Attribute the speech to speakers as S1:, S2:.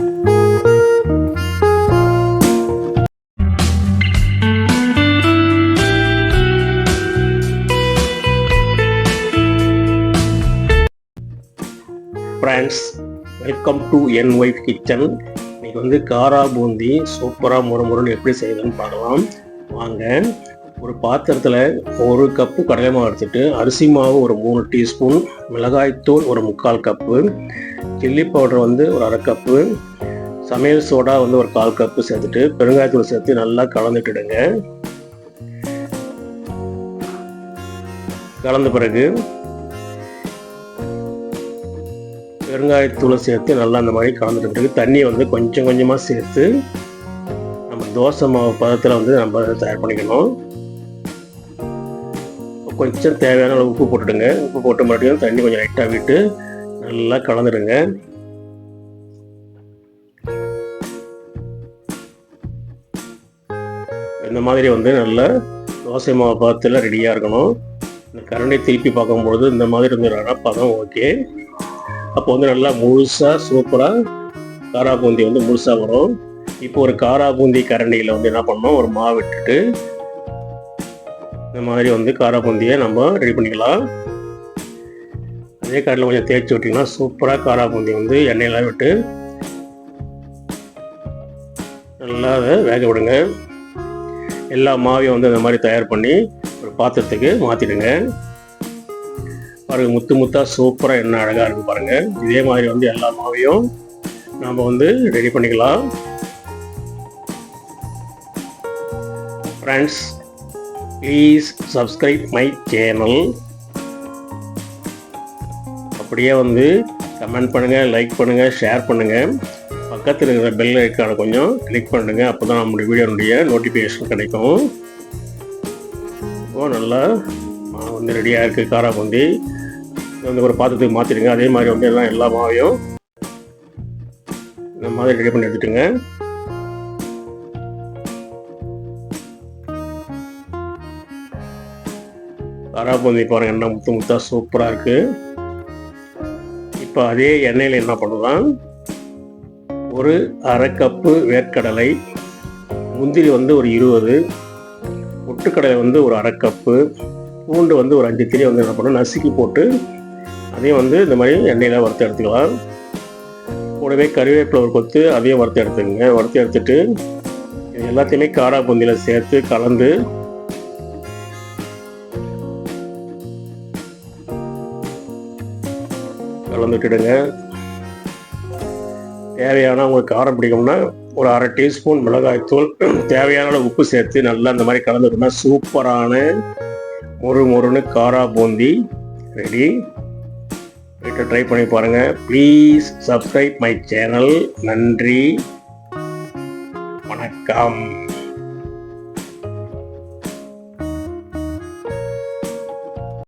S1: Friends welcome to என் wife kitchen இன்னைக்கு வந்து காரா பூந்தி சூப்பராக முறுமுறுன்னு எப்படி செய்யணும்னு பார்க்கலாம். வாங்க ஒரு பாத்திரத்தில் ஒரு கப்பு கடலை மாவு எடுத்துட்டு அரிசி மாவு ஒரு மூணு டீஸ்பூன் மிளகாய்த்தூள் ஒரு முக்கால் கப்பு சில்லி பவுடர் வந்து ஒரு அரை கப்பு சமையல் சோடா வந்து ஒரு கால் கப்பு சேர்த்துட்டு பெருங்காயத்தூள் சேர்த்து நல்லா கலந்துட்டுடுங்க கலந்த பிறகு பெருங்காயத்தூளை சேர்த்து நல்லா அந்த மாதிரி கலந்துட்டு தண்ணியை வந்து கொஞ்சம் கொஞ்சமாக சேர்த்து நம்ம தோசை மாவு பதத்தில் வந்து நம்ம தயார் பண்ணிக்கணும். கொஞ்சம் தேவையான அளவு உப்பு போட்டுடுங்க. உப்பு போட்டு மறுபடியும் தண்ணி கொஞ்சம் லைட்டாக விட்டு நல்லா கலந்துடுங்க. இந்த மாதிரி வந்து நல்ல தோசை மாவு பதத்தில் ரெடியாக இருக்கணும். இந்த கரண்டை திருப்பி பார்க்கும்பொழுது இந்த மாதிரி வந்து பதம் ஓகே அப்போ வந்து நல்லா முழுசாக சூப்பராக காரா பூந்தி வந்து முழுசாக வரும். இப்போ ஒரு காரா பூந்தி கரண்டியில் வந்து என்ன பண்ணோம் ஒரு மாவு விட்டுட்டு இந்த மாதிரி வந்து காரா பூந்தியை நம்ம ரெடி பண்ணிக்கலாம். அதே கடலில் கொஞ்சம் தேய்ச்சி விட்டிங்கன்னா சூப்பராக காரா பூந்தி வந்து எண்ணெயெல்லாம் விட்டு நல்லா அதை வேக விடுங்க. எல்லா மாவையும் வந்து அந்த மாதிரி தயார் பண்ணி ஒரு பாத்திரத்துக்கு மாற்றிடுங்க பாருங்கள் முத்து முத்தாக சூப்பராக என்ன அழகாக இருக்கும் பாருங்கள் இதே மாதிரி வந்து எல்லா மாவையும் நாம் வந்து ரெடி பண்ணிக்கலாம். Friends please subscribe my channel அப்படியே வந்து கமெண்ட் பண்ணுங்கள் லைக் பண்ணுங்கள் ஷேர் பண்ணுங்கள் பக்கத்தில் இருக்கிற பெல் ஐக்கானை கொஞ்சம் கிளிக் பண்ணுங்கள் அப்போ தான் நம்மளுடைய வீடியோனுடைய நோட்டிஃபிகேஷன் கிடைக்கும். இப்போ நல்லா வந்து ரெடியாக இருக்குது காராபூந்தி வந்து ஒரு பாத்திரத்துக்கு மாற்றிடுங்க அதே மாதிரி வந்து எல்லாம் எல்லா மாவையும் இந்த மாதிரி ரெடி பண்ணி எடுத்துட்டுங்க. காரா பூந்தி என்ன முத்து முத்தா சூப்பராக இருக்குது இப்போ அதே எண்ணெயில் என்ன பண்ணலாம் ஒரு அரை கப்பு வேர்க்கடலை முந்திரி வந்து ஒரு இருபது பொட்டுக்கடலை வந்து ஒரு அரை கப்பு பூண்டு வந்து ஒரு அஞ்சு திரி வந்து என்ன பண்ணணும் நசுக்கி போட்டு அதையும் வந்து இந்த மாதிரி எண்ணெயில் வறுத்து எடுத்துக்கலாம். கூடவே கறிவேப்பிலை ஒரு கொத்து அதையும் வறுத்து எடுத்துக்கோங்க. வறுத்து எடுத்துட்டு இது எல்லாத்தையுமே காடா பொந்தியில் சேர்த்து கலந்து கலந்து விட்டுடுங்க தேவையான உங்களுக்கு காரம் பிடிக்கும்னா ஒரு அரை டீஸ்பூன் மிளகாய்த்தூள் தேவையான அளவு உப்பு சேர்த்து நல்லா இந்த மாதிரி கலந்துட்டோம்னா சூப்பரான மொறு மொறுன்னு காரா பூந்தி ரெடி. வீட்டை ட்ரை பண்ணி பாருங்கள் ப்ளீஸ் சப்ஸ்கிரைப் மை சேனல் நன்றி. வணக்கம்.